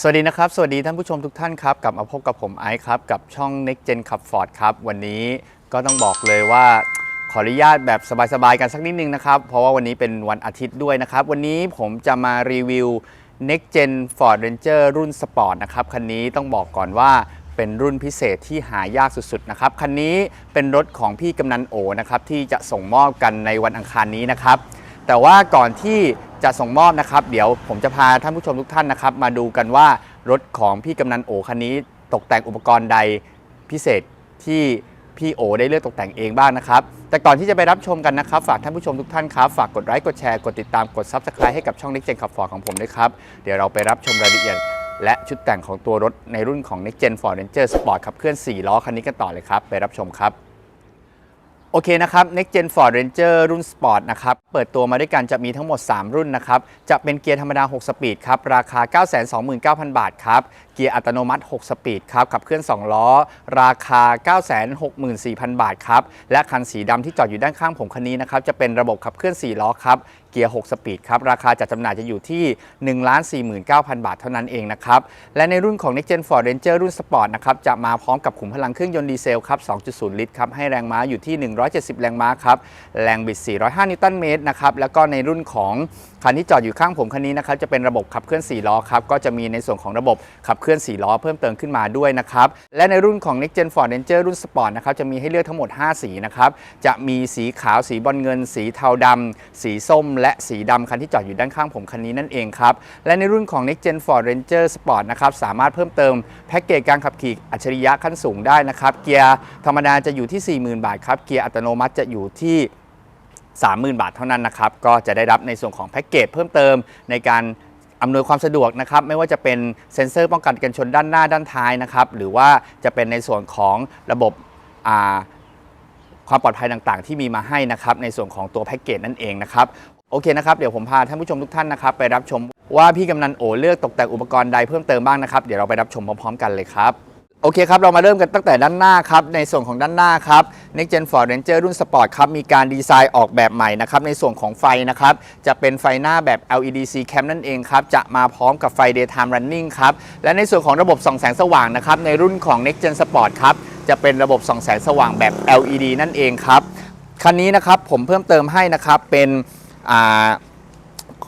สวัสดีนะครับ สวัสดีท่านผู้ชมทุกท่านครับ กลับมาพบกับผมไอซ์ครับ กับช่อง Next Gen ขับ Ford ครับ วันนี้ก็ต้องบอกเลยว่าขออนุญาตแบบสบายๆกันสักนิดนึงนะครับ เพราะว่าวันนี้เป็นวันอาทิตย์ด้วยนะครับ วันนี้ผมจะมารีวิว Next Gen Ford Ranger รุ่นสปอร์ตนะครับ คันนี้ต้องบอกก่อนว่าเป็นรุ่นพิเศษที่หายากสุดๆนะครับ คันนี้เป็นรถของพี่กำนันโอนะครับที่จะส่งมอบกันในวันอังคารนี้นะครับ แต่ว่าก่อนที่ จะส่งมอบนะครับ เดี๋ยวผมจะพาท่านผู้ชมทุกท่านนะครับ มาดูกันว่ารถของพี่กำนันโอคันนี้ ตกแต่งอุปกรณ์ใดพิเศษที่พี่โอได้เลือกตกแต่งเองบ้างนะครับ แต่ก่อนที่จะไปรับชมกันนะครับ ฝากท่านผู้ชมทุกท่านครับฝากกดไลค์กดแชร์กดติดตามกด Subscribe ให้กับช่อง Next Gen ขับ Ford ของผมด้วยครับ เดี๋ยวเราไปรับชมรายละเอียด และชุดแต่งของตัวรถในรุ่นของ Next Gen Ford Ranger Sport ขับเคลื่อน 4 ล้อคันนี้กันต่อเลยครับ ไปรับชมครับ โอเคนะครับ Next Gen Ford Ranger รุ่น Sport นะครับ เปิดตัวมาด้วยกันจะมีทั้งหมด 3 รุ่นนะครับ จะเป็นเกียร์ธรรมดา 6 สปีดครับ ราคา 929,000 บาทครับ เกียร์อัตโนมัติ 6 สปีดครับ ขับเคลื่อน 2 ล้อ ราคา 964,000 บาทครับ และคันสีดำที่จอดอยู่ด้านข้างผมคันนี้นะครับ จะเป็นระบบขับเคลื่อน 4 ล้อครับ กียร์ 6 สปีดครับ ราคาจัดจำหน่ายจะอยู่ที่ 1,49,000 บาทเท่านั้นเองนะครับ และในรุ่นของ Next Gen Ford Ranger รุ่น Sport นะครับ จะมาพร้อมกับขุมพลังเครื่องยนต์ดีเซลครับ 2.0 ลิตรครับ ให้แรงม้าอยู่ที่ 170 แรงม้าครับ แรงบิด 405 นิวตันเมตรนะครับ แล้วก็ในรุ่นของคันที่จอดอยู่ข้างผมคันนี้นะครับจะเป็นระบบขับเคลื่อน 4 ล้อครับก็จะมีในส่วนของระบบขับเคลื่อน 4 ล้อเพิ่มเติมขึ้นมาด้วยนะครับและในรุ่นของ Next Gen Ford Ranger รุ่น Sport นะครับจะมีให้เลือกทั้งหมด 5 สีนะครับจะมีสีขาวสีบอลเงิน สีเทาดำสีส้มและและสีดำคันที่จอดอยู่ด้านข้างผมคันนี้นั่นเองครับ และในรุ่นของ Next Gen Ford Ranger Sport นะครับสามารถเพิ่มเติมแพ็กเกจการขับขี่อัจฉริยะขั้นสูงได้นะครับ เกียร์ธรรมดาจะอยู่ที่ 40,000 บาทครับเกียร์อัตโนมัติจะอยู่ที่30,000 บาทเท่านั้นนะครับ ก็จะได้รับในส่วนของแพ็กเกจเพิ่มเติมในการอำนวยความสะดวกนะครับ ไม่ว่าจะเป็นเซ็นเซอร์ป้องกันกันชนด้านหน้าด้านท้ายนะครับ หรือว่าจะเป็นในส่วนของระบบความปลอดภัยต่างๆ ที่มีมาให้นะครับในส่วนของตัวแพ็กเกจนั่นเองนะครับ โอเคนะครับเดี๋ยวผมพาท่านผู้ชมทุกท่านนะครับไปรับชมว่าพี่กำนันโอเลือกตกแต่งอุปกรณ์ใดเพิ่มเติมบ้างนะครับเดี๋ยวเราไปรับชมพร้อมๆ กันเลยครับโอเคครับ เรามาเริ่มกันตั้งแต่ด้านหน้าครับ ในส่วนของด้านหน้าครับ Next Gen Ford Ranger รุ่น Sport ครับ มีการดีไซน์ออกแบบใหม่นะครับ ในส่วนของไฟนะครับ จะเป็นไฟหน้าแบบ LED C cam นั่นเองครับ จะมาพร้อมกับไฟ daytime running ครับ และในส่วนของระบบส่องแสงสว่างนะครับ ในรุ่นของ Next Gen Sport ครับ จะเป็นระบบส่องแสงสว่างแบบ LED นั่นเองครับ คันนี้นะครับผมเพิ่มเติมให้นะครับเป็น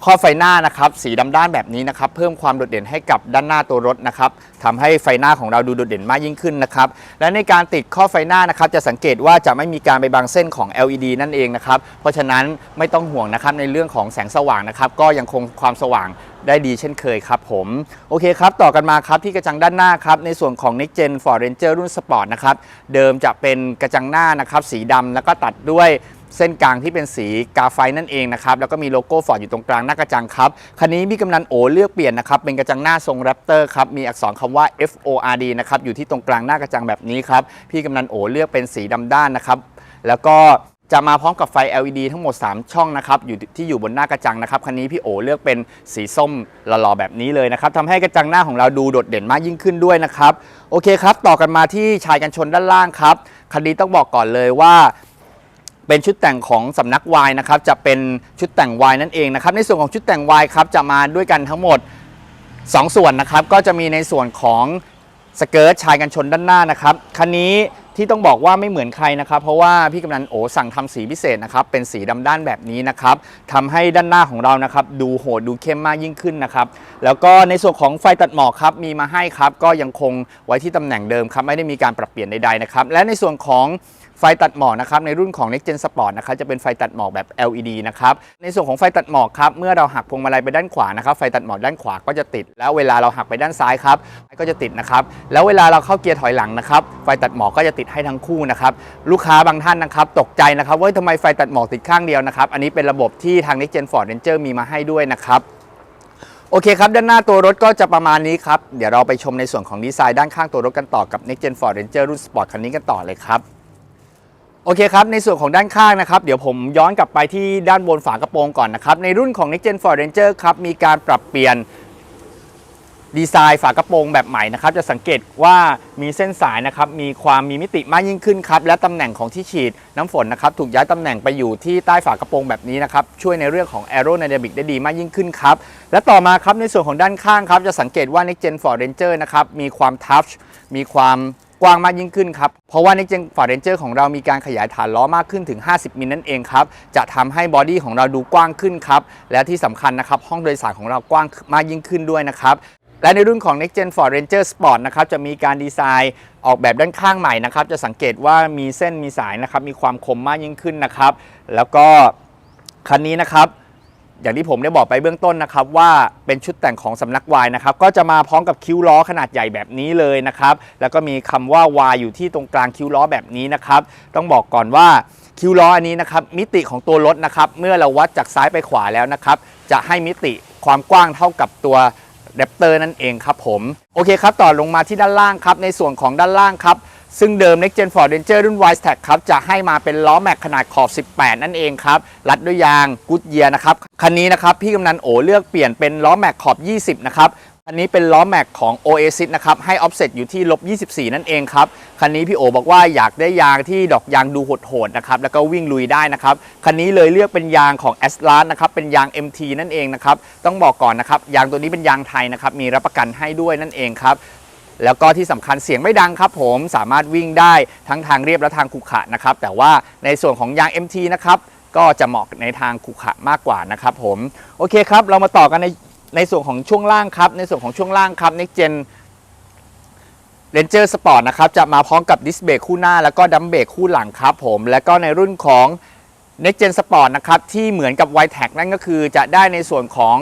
ข้อไฟหน้านะครับสีดำด้านแบบนี้นะครับเพิ่มความโดดเด่นให้กับด้านหน้าตัวรถนะครับทำให้ไฟหน้าของเราดูโดดเด่นมากยิ่งขึ้นนะครับและในการติดข้อไฟหน้านะครับจะสังเกตว่าจะไม่มีการไปบังเส้นของ LED นั่นเองนะครับเพราะฉะนั้นไม่ต้องห่วงนะครับในเรื่องของแสงสว่างนะครับก็ยังคงความสว่างได้ดีเช่นเคยครับผมโอเคครับต่อกันมาครับที่กระจังด้านหน้าครับในส่วนของ Next Gen Ford Ranger รุ่น Sport นะครับเดิมจะเป็นกระจังหน้านะครับสีดำแล้วก็ตัดด้วย เส้นกลางที่เป็นสีกาไฟนั่นเองนะครับแล้วก็มีโลโก้ฟอร์ดอยู่ตรงกลางหน้ากระจังครับคันนี้พี่กำนันโอเลือกเปลี่ยนนะครับเป็นกระจังหน้าทรงแรปเตอร์ครับมีอักษรคำว่า F O R D นะครับอยู่ที่ตรงกลางหน้ากระจังแบบนี้ครับพี่กำนันโอเลือกเป็นสีดำด้านนะครับแล้วก็จะมาพร้อมกับไฟ LED ทั้งหมด 3 ช่องนะครับอยู่ที่อยู่บนหน้ากระจังนะครับคันนี้พี่โอเลือกเป็นสีส้มหล่อๆแบบนี้เลยนะครับทำให้กระจังหน้าของเราดูโดดเด่นมากยิ่งขึ้นด้วยนะครับโอเคครับ ต่อกันมาที่ชายกันชนด้านล่างครับคันนี้ต้องบอกก่อนเลยว่า เป็นชุดแต่งของสำนักวายนะครับจะเป็นชุดแต่งวายนั่นเองนะครับในส่วนของชุดแต่งวายครับจะมาด้วยกันทั้งหมด 2 ส่วนนะครับก็จะมีในส่วนของสเกิร์ตชายกันชนด้านหน้านะครับคันนี้ที่ต้องบอกว่าไม่เหมือนใครนะครับ เพราะว่าพี่กำนันโอสั่งทำสีพิเศษนะครับเป็นสีดำด้านแบบนี้นะครับทำให้ด้านหน้าของเรานะครับดูโหดดูเข้มมากยิ่งขึ้นนะครับแล้วก็ในส่วนของไฟตัดหมอกครับมีมาให้ครับก็ยังคงไว้ที่ตำแหน่งเดิมครับไม่ได้มีการปรับเปลี่ยนใดๆนะครับและในส่วนของ ไฟตัดหมอกนะครับในรุ่นของ Next Gen Sport นะครับจะเป็นไฟตัดหมอกแบบ LED นะครับในส่วนของไฟตัดหมอกครับเมื่อเราหักพวงมาลัยไปด้านขวานะครับไฟตัดหมอกด้านขวาก็จะติด แล้วเวลาเราหักไปด้านซ้ายครับก็จะติดนะครับแล้วเวลาเราเข้าเกียร์ถอยหลังนะครับไฟตัดหมอกก็จะติดให้ทั้งคู่นะครับลูกค้าบางท่านนะครับตกใจนะครับว่าทำไมไฟตัดหมอกติดข้างเดียวนะครับอันนี้เป็นระบบที่ทาง Next Gen Ford Ranger มีมาให้ด้วยนะครับโอเคครับ ด้านหน้าตัวรถก็จะประมาณนี้ครับ เดี๋ยวเราไปชมในส่วนของดีไซน์ด้านข้างตัวรถกันต่อกับ Next Gen Ford Ranger รุ่น Sport คันนี้กันต่อเลยครับ โอเคครับ ในส่วนของด้านข้างนะครับ เดี๋ยวผมย้อนกลับไปที่ด้านบนฝากระโปรงก่อนนะครับ ในรุ่นของ Next Gen Ford Ranger ครับ มีการปรับเปลี่ยนดีไซน์ฝากระโปรงแบบใหม่นะครับ จะสังเกตว่ามีเส้นสายนะครับ มีความมีมิติมากยิ่งขึ้นครับ และตำแหน่งของที่ฉีดน้ำฝนนะครับ ถูกย้ายตำแหน่งไปอยู่ที่ใต้ฝากระโปรงแบบนี้นะครับ ช่วยในเรื่องของ aerodynamic ได้ดีมากยิ่งขึ้นครับ และต่อมาครับในส่วนของด้านข้างครับ จะสังเกตว่า Next Gen Ford Ranger นะครับ มีความ touch มีความ กว้างมากยิ่งขึ้นครับ เพราะว่า Next Gen Ford Ranger ของเรามีการขยายฐานล้อมากขึ้นถึง 50มิลนั่นเองครับ จะทำให้บอดี้ของเราดูกว้างขึ้นครับ และที่สำคัญนะครับ ห้องโดยสารของเรากว้างมากยิ่งขึ้นด้วยนะครับและในรุ่นของ Next Gen Ford Ranger Sport นะครับจะมีการดีไซน์ออกแบบด้านข้างใหม่นะครับ จะสังเกตว่ามีเส้นมีสายนะครับ มีความคมมากยิ่งขึ้นนะครับ แล้วก็คันนี้นะครับ อย่างที่ผมได้บอกไปเบื้องต้นนะครับว่าเป็นชุดแต่งของสำนักวายนะครับก็จะมาพร้อมกับคิ้วล้อขนาดใหญ่แบบนี้เลยนะครับแล้วก็มีคำว่าวายอยู่ที่ตรงกลางคิ้วล้อแบบนี้นะครับต้องบอกก่อนว่าคิ้วล้ออันนี้นะครับมิติของตัวรถนะครับเมื่อเราวัดจากซ้ายไปขวาแล้วนะครับจะให้มิติความกว้างเท่ากับตัวแรปเตอร์นั่นเองครับผมโอเคครับต่อลงมาที่ด้านล่างครับในส่วนของด้านล่างครับ ซึ่งเดิม Next Gen Ford Ranger รุ่น Wise Tech ครับ จะให้มาเป็นล้อแม็กขนาดขอบ 18 นั่นเองครับ รัดด้วยยาง Goodyear นะครับ คันนี้นะครับ พี่กำนันโอเลือกเปลี่ยนเป็นล้อแม็กขอบ 20 นะครับอันนี้เป็นล้อแม็กของ Oasis นะครับ ให้ offset อยู่ที่ลบ24 นั่นเองครับ คันนี้พี่โอบอกว่าอยากได้ยางที่ดอกยางดูโหดๆนะครับ แล้วก็วิ่งลุยได้นะครับ คันนี้เลยเลือกเป็นยางของ a s l a n นะครับ เป็นยาง MT นั่นเองนะครับ ต้องบอกก่อนนะครับ ยางตัวนี้เป็นยางไทยนะครับ มีรับประกันให้ด้วยนั่นเองครับ แล้วก็ที่สำคัญเสียงไม่ดังครับผมสามารถวิ่งได้ทั้งทางเรียบและทางขรุขระนะครับ แต่ว่าในส่วนของยาง MT นะครับก็จะเหมาะในทางขรุขระมากกว่านะครับผมโอเคครับเรามาต่อกันในในส่วนของช่วงล่างครับในส่วนของช่วงล่างครับ Next Gen Ranger Sport นะครับจะมาพร้อมกับดิสเบรกคู่หน้า แล้วก็ดัมเบรกคู่หลังครับผมแล้วก็ในรุ่นของ Next Gen Sport นะครับที่เหมือนกับ y t e c นั่นก็คือจะได้ในส่วนของ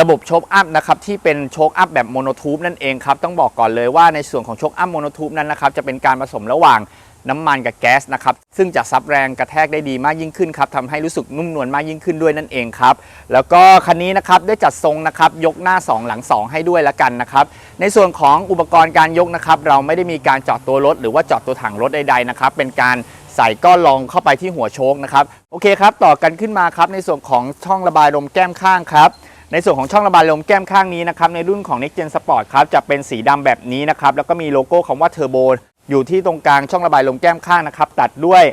ระบบโชคอัพนะครับที่เป็นโชคอัพแบบโมโนทูบนั่นเองครับต้องบอกก่อนเลยว่าในส่วนของโชคอัพโมโนทูบนั้นนะครับจะเป็นการผสมระหว่างน้ำมันกับแก๊สนะครับซึ่งจะซับแรงกระแทกได้ดีมากยิ่งขึ้นครับทำให้รู้สึกนุ่มนวลมากยิ่งขึ้นด้วยนั่นเองครับแล้วก็คันนี้นะครับได้จัดทรงนะครับยกหน้า 2 หลัง 2 ให้ด้วยละกันนะครับในส่วนของอุปกรณ์การยกนะครับเราไม่ได้มีการจาะตัวรถ หรือว่าจาะตัวถังรถใดๆนะครับเป็นการใส่ก้อนรองเข้าไปที่หัวโชคนะครับโอเคครับต่อกันขึ้นมาครับในส่วนของช่องระบายลมแก้มข้างครับ ในส่วนของช่องระบายลมแก้มข้างนี้นะครับในรุ่นของ Next Gen Sport ครับจะเป็นสีดำแบบนี้นะครับแล้วก็มีโลโก้คำว่า Turbo อยู่ที่ตรงกลางช่องระบายลมแก้มข้างนะครับตัดด้วย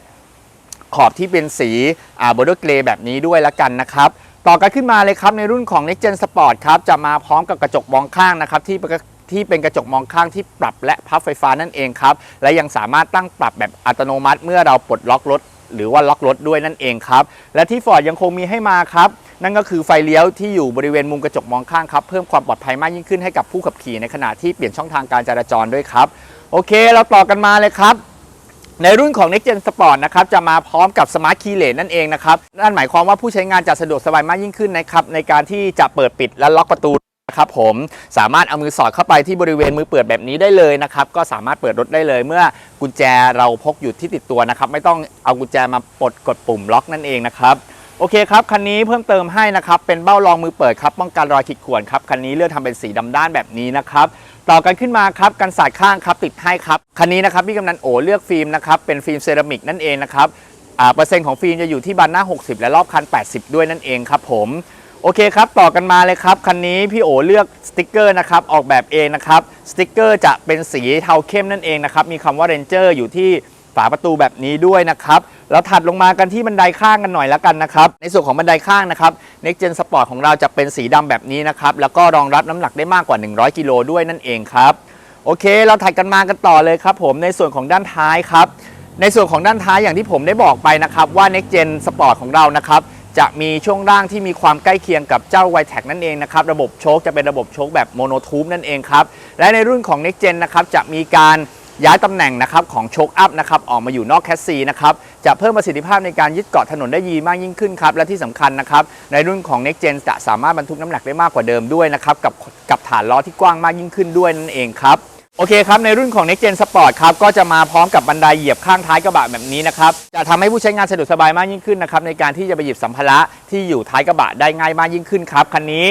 ขอบที่เป็นสีอ่าบอร์เดอร์เกรย์แบบนี้ด้วยละกันนะครับต่อกันขึ้นมาเลยครับในรุ่นของ Next Gen Sport ครับจะมาพร้อมกับกระจกมองข้างนะครับที่ที่เป็นกระจกมองข้างที่ปรับและพับไฟฟ้านั่นเองครับและยังสามารถตั้งปรับแบบอัตโนมัติเมื่อเราปลดล็อกรถ หรือว่าล็อกรถด้วยนั่นเองครับ และที่ Ford ยังคงมีให้มาครับ นั่นก็คือไฟเลี้ยวที่อยู่บริเวณมุมกระจกมองข้างครับ เพิ่มความปลอดภัยมากยิ่งขึ้นให้กับผู้ขับขี่ในขณะที่เปลี่ยนช่องทางการจราจรด้วยครับ โอเค เราต่อกันมาเลยครับในรุ่นของ Next Gen Sport นะครับจะมาพร้อมกับ Smart Key Lane นั่นเองนะครับนั่นหมายความว่าผู้ใช้งานจะสะดวกสบายมากยิ่งขึ้นนะครับในการที่จะเปิดปิดและล็อกประตู นะครับผมสามารถเอามือสอดเข้าไปที่บริเวณมือเปิดแบบนี้ได้เลยนะครับก็สามารถเปิดรถได้เลย เมื่อกุญแจเราพกอยู่ที่ติดตัวนะครับ ไม่ต้องเอากุญแจมาปลดกดปุ่มล็อกนั่นเองนะครับโอเคครับคันนี้เพิ่มเติมให้นะครับเป็นเบ้ารองมือเปิดครับป้องกันรอยขีดข่วนครับคันนี้เลือกทำเป็นสีดำด้านแบบนี้นะครับต่อกันขึ้นมาครับกันสาดข้างครับติดให้ครับคันนี้นะครับพี่กำนันโอเลือกฟิล์มนะครับเป็นฟิล์มเซรามิกนั่นเองนะครับอ่าเปอร์เซ็นต์ของฟิล์มจะอยู่ที่บานหน้า 60 และรอบคัน 80 ด้วยนั่นเองครับผม โอเคครับ ต่อกันมาเลยครับ คันนี้พี่โอเลือกสติกเกอร์นะครับ ออกแบบเองนะครับ สติกเกอร์จะเป็นสีเทาเข้มนั่นเองนะครับ มีคำว่า Ranger อยู่ที่ฝาประตูแบบนี้ด้วยนะครับ แล้วถัดลงมากันที่บันไดข้างกันหน่อยแล้วกันนะครับ ในส่วนของบันไดข้างนะครับ Next Gen Sport ของเราจะเป็นสีดำแบบนี้นะครับ แล้วก็รองรับน้ำหนักได้มากกว่า 100 กิโลด้วยนั่นเองครับ โอเค เราถัดกันมากันต่อเลยครับผม ในส่วนของด้านท้ายครับ ในส่วนของด้านท้ายอย่างที่ผมได้บอกไปนะครับว่า Next Gen Sport ของเรานะครับ จะมีช่วงล่างที่มีความใกล้เคียงกับเจ้า y t e c นั่นเองนะครับ ระบบโชคจะเป็นระบบโชคแบบโมโนทูบนั่นเองครับ และในรุ่นของ Next Gen นะครับจะมีการย้ายตำแหน่งนะครับของโชคอัพนะครับออกมาอยู่นอกแคสซีนะครับจะเพิ่มประสิทธิภาพในการยึดเกาะถนนได้ดีมากยิ่งขึ้นครับ และที่สำคัญนะครับในรุ่นของ Next Gen จะสามารถบรรทุกน้ำหนักได้มากกว่าเดิมด้วยนะครับกับกับฐานล้อที่กว้างมากยิ่งขึ้นด้วยนั่นเองครับ โอเคครับ ในรุ่นของ Next Gen Sport ครับ ก็จะมาพร้อมกับบันไดเหยียบข้างท้ายกระบะแบบนี้นะครับ จะทำให้ผู้ใช้งานสะดวกสบายมากยิ่งขึ้นนะครับ ในการที่จะไปหยิบสัมภาระที่อยู่ท้ายกระบะได้ง่ายมากยิ่งขึ้นครับ คันนี้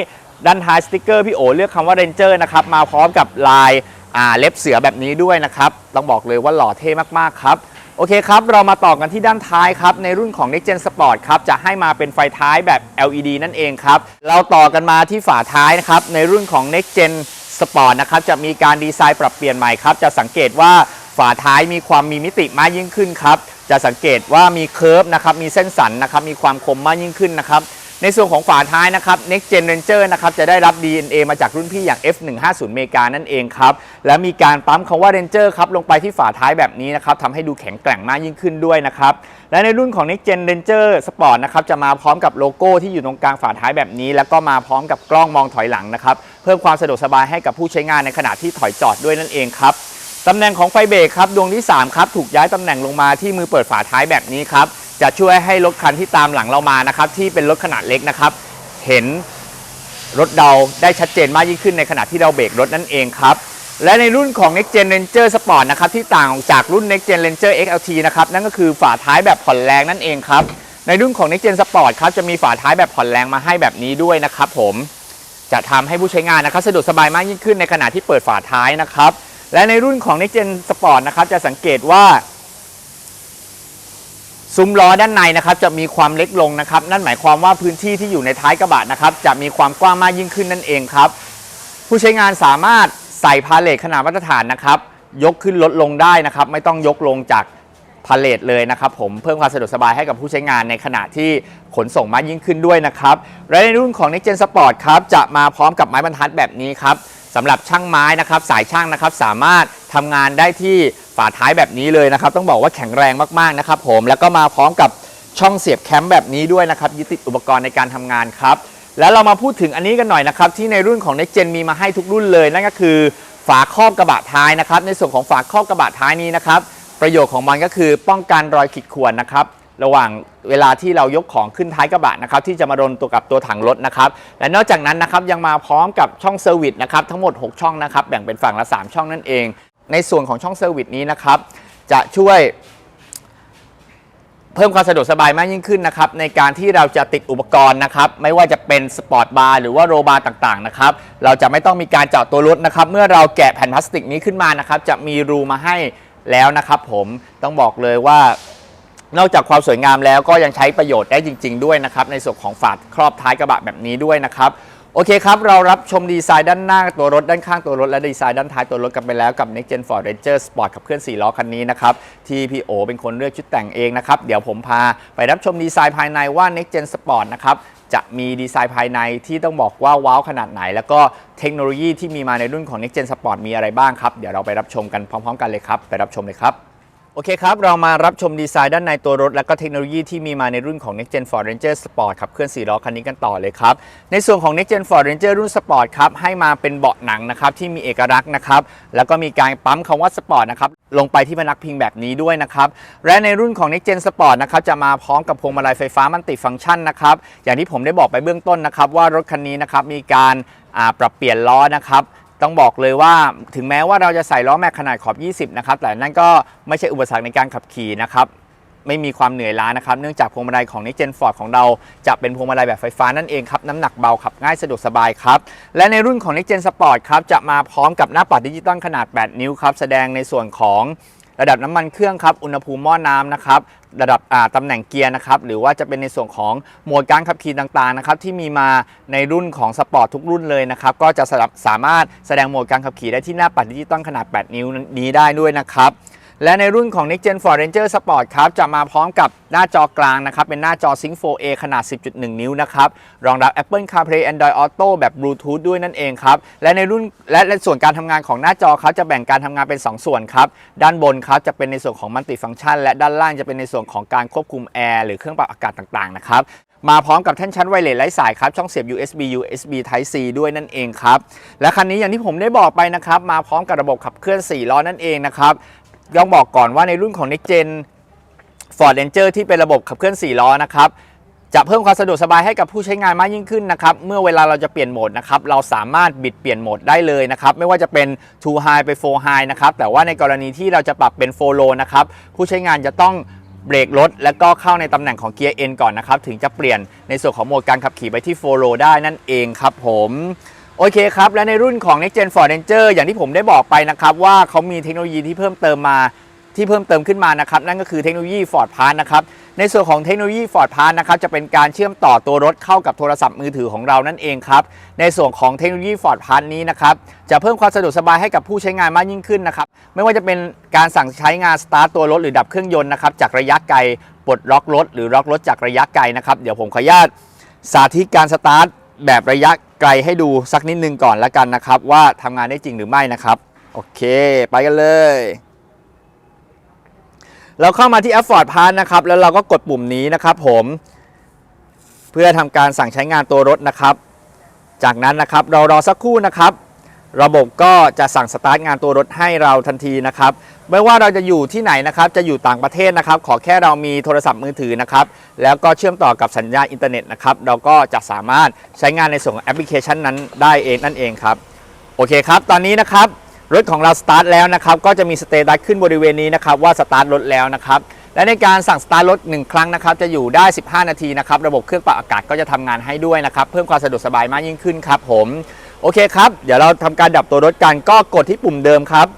ด้านท้ายสติกเกอร์พี่โอเลือกคำว่า Ranger นะครับ มาพร้อมกับลายอ่าเล็บเสือแบบนี้ด้วยนะครับ ต้องบอกเลยว่าหล่อเท่มากๆครับโอเคครับ เรามาต่อกันที่ด้านท้ายครับ ในรุ่นของ Next Gen Sport ครับ จะให้มาเป็นไฟท้ายแบบ LED นั่นเองครับ เราต่อกันมาที่ฝาท้ายนะครับ ในรุ่นของ Next Gen สปอร์ตนะครับจะมีการดีไซน์ปรับเปลี่ยนใหม่ครับ จะสังเกตว่าฝาท้ายมีความมีมิติมากยิ่งขึ้นครับ จะสังเกตว่ามีเคิร์ฟนะครับ มีเส้นสันนะครับ มีความคมมากยิ่งขึ้นนะครับ ในส่วนของฝาท้ายนะครับ Next Gen Ranger นะครับจะได้รับ DNA มาจากรุ่นพี่อย่าง F150 เมกานั่นเองครับ และมีการปั๊มคำว่า Ranger ครับลงไปที่ฝาท้ายแบบนี้นะครับทำให้ดูแข็งแกร่งมากยิ่งขึ้นด้วยนะครับ และในรุ่นของ Next Gen Ranger Sport นะครับจะมาพร้อมกับโลโก้ที่อยู่ตรงกลางฝาท้ายแบบนี้ แล้วก็มาพร้อมกับกล้องมองถอยหลังนะครับเพิ่มความสะดวกสบายให้กับผู้ใช้งานในขณะที่ถอยจอดด้วยนั่นเองครับตำแหน่งของไฟเบรกครับดวงที่3ครับถูกย้ายตำแหน่งลงมาที่มือเปิดฝาท้ายแบบนี้ครับ จะช่วยให้รถคันที่ตามหลังเรามานะครับ ที่เป็นรถขนาดเล็กนะครับ เห็นรถเราได้ชัดเจนมากยิ่งขึ้นในขณะที่เราเบรกรถนั่นเองครับและในรุ่นของ Next Gen Ranger Sport นะครับที่ต่างจากรุ่น Next Gen Ranger XLT นะครับนั่นก็คือฝาท้ายแบบผ่อนแรงนั่นเองครับในรุ่นของ Next Gen Sport ครับจะมีฝาท้ายแบบผ่อนแรงมาให้แบบนี้ด้วยนะครับผมจะทำให้ผู้ใช้งานนะครับสะดวกสบายมากยิ่งขึ้นในขณะที่เปิดฝาท้ายนะครับและในรุ่นของ Next Gen Sport นะครับจะสังเกตว่า ซุ้มล้อด้านในนะครับจะมีความเล็กลงนะครับ นั่นหมายความว่าพื้นที่ที่อยู่ในท้ายกระบะนะครับ จะมีความกว้างมากยิ่งขึ้นนั่นเองครับ ผู้ใช้งานสามารถใส่พาเลทขนาดมาตรฐานนะครับ ยกขึ้นลดลงได้นะครับ ไม่ต้องยกลงจากพาเลทเลยนะครับ ผมเพิ่มความสะดวกสบายให้กับผู้ใช้งานในขณะที่ขนส่งมากยิ่งขึ้นด้วยนะครับและในรุ่นของ Next Gen Sport ครับจะมาพร้อมกับไม้บรรทัดแบบนี้ครับ สำหรับช่างไม้นะครับสายช่างนะครับสามารถทำงานได้ที่ฝาท้ายแบบนี้เลยนะครับ ต้องบอกว่าแข็งแรงมากๆนะครับผมแล้วก็มาพร้อมกับช่องเสียบแคมป์แบบนี้ด้วยนะครับยึดติดอุปกรณ์ในการทำงานครับแล้วเรามาพูดถึงอันนี้กันหน่อยนะครับที่ในรุ่นของ Next Gen มีมาให้ทุกรุ่นเลย นั่นก็คือฝาครอบกระบะท้ายนะครับในส่วนของฝาครอบกระบะท้ายนี้นะครับประโยชน์ของมันก็คือป้องกันรอยขีดข่วนนะครับ ระหว่างเวลาที่เรายกของขึ้นท้ายกระบะนะครับที่จะมาโดนตัวกับตัวถังรถนะครับและนอกจากนั้นนะครับยังมาพร้อมกับช่องเซอร์วิสนะครับทั้งหมด 6 ช่องนะครับแบ่งเป็นฝั่งละ 3 ช่องนั่นเอง ในส่วนของช่องเซอร์วิสนี้นะครับจะช่วยเพิ่มความสะดวกสบายมากยิ่งขึ้นนะครับในการที่เราจะติดอุปกรณ์นะครับไม่ว่าจะเป็นสปอร์ตบาร์หรือว่าโรบาร์ต่างๆนะครับเราจะไม่ต้องมีการเจาะตัวรถนะครับเมื่อเราแกะแผ่นพลาสติกนี้ขึ้นมานะครับจะมีรูมาให้แล้วนะครับผมต้องบอกเลยว่า นอกจากความสวยงามแล้วก็ยังใช้ประโยชน์ได้จริง ๆ ด้วยนะครับในส่วนของฝาครอบท้ายกระบะแบบนี้ด้วยนะครับโอเคครับ เรารับชมดีไซน์ด้านหน้าตัวรถด้านข้างตัวรถ และดีไซน์ด้านท้ายตัวรถกันไปแล้วกับ Next Gen Ford Ranger Sport ขับเคลื่อน 4 ล้อคันนี้นะครับที่พี่โอเป็นคนเลือกชุดแต่งเองนะครับ เดี๋ยวผมพาไปรับชมดีไซน์ภายในว่า Next Gen Sport นะครับจะมีดีไซน์ภายในที่ต้องบอกว่าว้าวขนาดไหน แล้วก็เทคโนโลยีที่มีมาในรุ่นของ Next Gen Sport มีอะไรบ้างครับ เดี๋ยวเราไปรับชมกันพร้อม ๆ กันเลยครับ ไปรับชมเลยครับ โอเคครับ เรามารับชมดีไซน์ด้านในตัวรถ และก็เทคโนโลยีที่มีมาในรุ่นของ Next Gen Ford Ranger Sport ขับเคลื่อน4ล้อคันนี้กันต่อเลยครับ ในส่วนของ Next Gen Ford Ranger รุ่น Sport ครับ ให้มาเป็นเบาะหนังนะครับ ที่มีเอกลักษณ์นะครับ แล้วก็มีการปั๊มคำว่า Sport นะครับ ลงไปที่พนักพิงแบบนี้ด้วยนะครับ และในรุ่นของ Next Gen Sport นะครับ จะมาพร้อมกับพวงมาลัยไฟฟ้ามันติฟังก์ชันนะครับ อย่างที่ผมได้บอกไปเบื้องต้นนะครับว่ารถคันนี้นะครับมีการปรับเปลี่ยนล้อนะครับ ต้องบอกเลยว่าถึงแม้ว่าเราจะใส่ล้อแม็กขนาดขอบ 20 นะครับ แต่นั่นก็ไม่ใช่อุปสรรคในการขับขี่นะครับไม่มีความเหนื่อยล้านะครับ เนื่องจากพวงมาลัยของ Next Gen Ford ของเราจะเป็นพวงมาลัยแบบไฟฟ้านั่นเองครับ น้ำหนักเบาขับง่ายสะดวกสบายครับ และในรุ่นของ Next Gen Sport ครับ จะมาพร้อมกับหน้าปัดดิจิตอลขนาด 8 นิ้วครับ แสดงในส่วนของระดับน้ำมันเครื่องครับ อุณหภูมิหม้อน้ำนะครับ ระดับตำแหน่งเกียร์นะครับหรือว่าจะเป็นในส่วนของโหมดการขับขี่ต่างๆนะครับที่มีมาในรุ่นของสปอร์ตทุกรุ่นเลยนะครับก็จะสลับสามารถแสดงโหมดการขับขี่ได้ที่หน้าปัดดิจิตอลขนาด 8 นิ้วนี้ได้ด้วยนะครับ และในรุ่นของ Next Gen Ford Ranger Sport ครับ จะมาพร้อมกับหน้าจอกลางนะครับ เป็นหน้าจอ Sync 4A ขนาด 10.1 นิ้วนะครับ รองรับ Apple CarPlay Android Auto แบบ Bluetooth ด้วยนั่นเองครับ และในรุ่นและในส่วนการทำงานของหน้าจอครับจะแบ่งการทำงานเป็น 2 ส่วนครับ ด้านบนครับจะเป็นในส่วนของมัลติฟังชัน และด้านล่างจะเป็นในส่วนของการควบคุมแอร์หรือเครื่องปรับอากาศต่างๆนะครับมาพร้อมกับแท่นชั้นไวเลสไร้สายครับ ช่องเสียบ USB USB Type C ด้วยนั่นเองครับ และคันนี้อย่างที่ผมได้บอกไปนะครับ มาพร้อมกับระบบขับเคลื่อน 4 ล้อนั่นเองนะครับ ต้องบอกก่อนว่าในรุ่นของ Next Gen Ford Ranger ที่เป็นระบบขับเคลื่อน 4 ล้อนะครับจะเพิ่มความสะดวกสบายให้กับผู้ใช้งานมากยิ่งขึ้นนะครับ เมื่อเวลาเราจะเปลี่ยนโหมดนะครับ เราสามารถบิดเปลี่ยนโหมดได้เลยนะครับ ไม่ว่าจะเป็น2 High ไป4 High นะครับ แต่ว่าในกรณีที่เราจะปรับเป็น4 Low นะครับ ผู้ใช้งานจะต้องเบรกรถแล้วก็เข้าในตำแหน่งของเกียร์ N ก่อนนะครับ ถึงจะเปลี่ยนในส่วนของโหมดการขับขี่ไปที่4 Low ได้นั่นเองครับผม โอเคครับ และในรุ่นของ Next Gen Ford Ranger อย่างที่ผมได้บอกไปนะครับว่าเขามีเทคโนโลยีที่เพิ่มเติมมาที่เพิ่มเติมขึ้นมานะครับนั่นก็คือเทคโนโลยี Ford Pass นะครับในส่วนของเทคโนโลยี Ford Pass นะครับจะเป็นการเชื่อมต่อตัวรถเข้ากับโทรศัพท์มือถือของเรานั่นเองครับในส่วนของเทคโนโลยี Ford Pass นี้นะครับจะเพิ่มความสะดวกสบายให้กับผู้ใช้งานมากยิ่งขึ้นนะครับไม่ว่าจะเป็นการสั่งใช้งานสตาร์ตตัวรถหรือดับเครื่องยนต์นะครับจากระยะไกลปลดล็อกรถหรือล็อกรถจากระยะไกลนะครับเดี๋ยวผมขออนุญาตสาธิตการสตาร์ทแบบระยะ ไกลให้ดูสักนิดนึงก่อนละกันนะครับ ว่าทำงานได้จริงหรือไม่นะครับ โอเค ไปกันเลย เราเข้ามาที่แอป Ford Pass นะครับ แล้วเราก็กดปุ่มนี้นะครับผม เพื่อทำการสั่งใช้งานตัวรถนะครับ จากนั้นนะครับเรารอสักครู่นะครับ ระบบก็จะสั่งสตาร์ทงานตัวรถให้เราทันทีนะครับไม่ว่าเราจะอยู่ที่ไหนนะครับ จะอยู่ต่างประเทศนะครับ ขอแค่เรามีโทรศัพท์มือถือนะครับ แล้วก็เชื่อมต่อกับสัญญาณอินเทอร์เน็ตนะครับ เราก็จะสามารถใช้งานในส่วนของแอปพลิเคชันนั้นได้เองนั่นเองครับ โอเคครับ ตอนนี้นะครับ รถของเราสตาร์ทแล้วนะครับ ก็จะมีสเตตัสขึ้นบริเวณนี้นะครับ ว่าสตาร์ทรถแล้วนะครับ และในการสั่งสตาร์ทรถ1ครั้งนะครับ จะอยู่ได้ 15 นาทีนะครับ ระบบเครื่องปรับอากาศก็จะทำงานให้ด้วยนะครับ เพิ่มความสะดวกสบายมากยิ่งขึ้นครับผม โอเคครับ เดี๋ยวเราทำการดับตัวรถกันก็กดที่ปุ่มเดิมครับ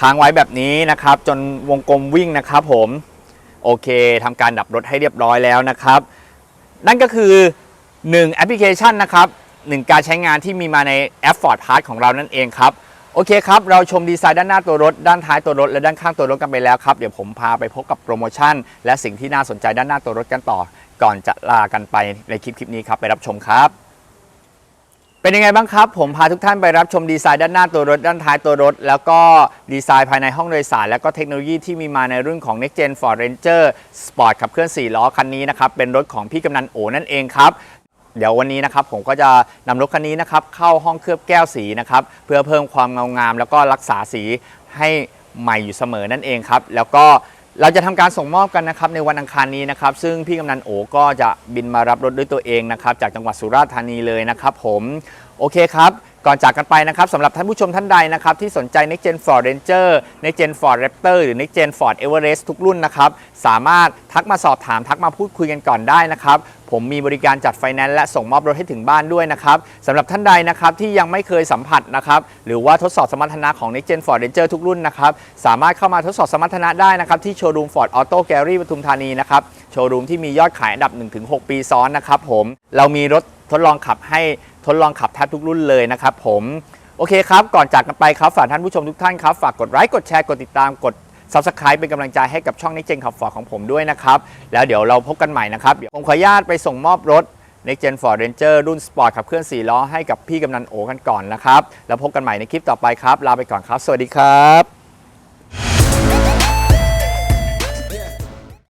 ค้างไว้แบบนี้นะครับ จนวงกลมวิ่งนะครับ ผมโอเคทำการดับรถให้เรียบร้อยแล้วนะครับ นั่นก็คือ 1 แอปพลิเคชันนะครับหนึ่งการใช้งานที่มีมาในแอป Ford Pass ของเรานั่นเองครับโอเคครับ เราชมดีไซน์ด้านหน้าตัวรถ ด้านท้ายตัวรถ และด้านข้างตัวรถกันไปแล้วครับ เดี๋ยวผมพาไปพบกับโปรโมชั่น และสิ่งที่น่าสนใจด้านหน้าตัวรถกันต่อ ก่อนจะลากันไปในคลิปคลิปนี้ครับไปรับชมครับ เป็นยังไงบ้างครับ ผมพาทุกท่านไปรับชมดีไซน์ด้านหน้าตัวรถ ด้านท้ายตัวรถ แล้วก็ดีไซน์ภายในห้องโดยสาร แล้วก็เทคโนโลยีที่มีมาในรุ่นของ Next Gen Ford Ranger Sport ขับเคลื่อน 4 ล้อคันนี้นะครับเป็นรถของพี่กำนันโอนั่นเองครับเดี๋ยววันนี้นะครับผมก็จะนำรถคันนี้นะครับเข้าห้องเคลือบแก้วสีนะครับเพื่อเพิ่มความเงางาม แล้วก็รักษาสีให้ใหม่อยู่เสมอนั่นเองครับ แล้วก็ เราจะทำการส่งมอบกันนะครับในวันอังคารนี้นะครับ ซึ่งพี่กำนันโอก็จะบินมารับรถด้วยตัวเองนะครับ จากจังหวัดสุราษฎร์ธานีเลยนะครับ ผมโอเคครับ ก่อนจากกันไปนะครับสำหรับท่านผู้ชมท่านใดนะครับที่สนใจ Next Gen Ford Ranger Next Gen Ford Raptor หรือ Next Gen Ford Everest ทุกรุ่นนะครับสามารถทักมาสอบถามทักมาพูดคุยกันก่อนได้นะครับผมมีบริการจัดไฟแนนซ์และส่งมอบรถให้ถึงบ้านด้วยนะครับสำหรับท่านใดนะครับที่ยังไม่เคยสัมผัสนะครับหรือว่าทดสอบสมรรถนะของ Next Gen Ford Ranger ทุกรุ่นนะครับสามารถเข้ามาทดสอบสมรรถนะได้นะครับที่โชว์รูม Ford Auto Gallery ปทุมธานีนะครับโชว์รูมที่มียอดขายอันดับ 1-6 ปีซ้อนนะครับผมเรามีรถทดลองขับให้ ทดลองขับแทบทุกรุ่นเลยนะครับผมโอเคครับ ก่อนจากกันไปครับ ฝากท่านผู้ชมทุกท่านครับ ฝากกดไลค์กดแชร์กดติดตามกด Subscribe เป็นกำลังใจให้กับช่อง Next Gen ขับฟอร์ของผมด้วยนะครับ แล้วเดี๋ยวเราพบกันใหม่นะครับผมขออนุญาตไปส่งมอบรถ Next Gen Ford Ranger รุ่นสปอร์ตขับเคลื่อน4ล้อให้กับพี่กำนันโอกันก่อนนะครับ แล้วพบกันใหม่ในคลิปต่อไปครับ ลาไปก่อนครับ สวัสดีครับ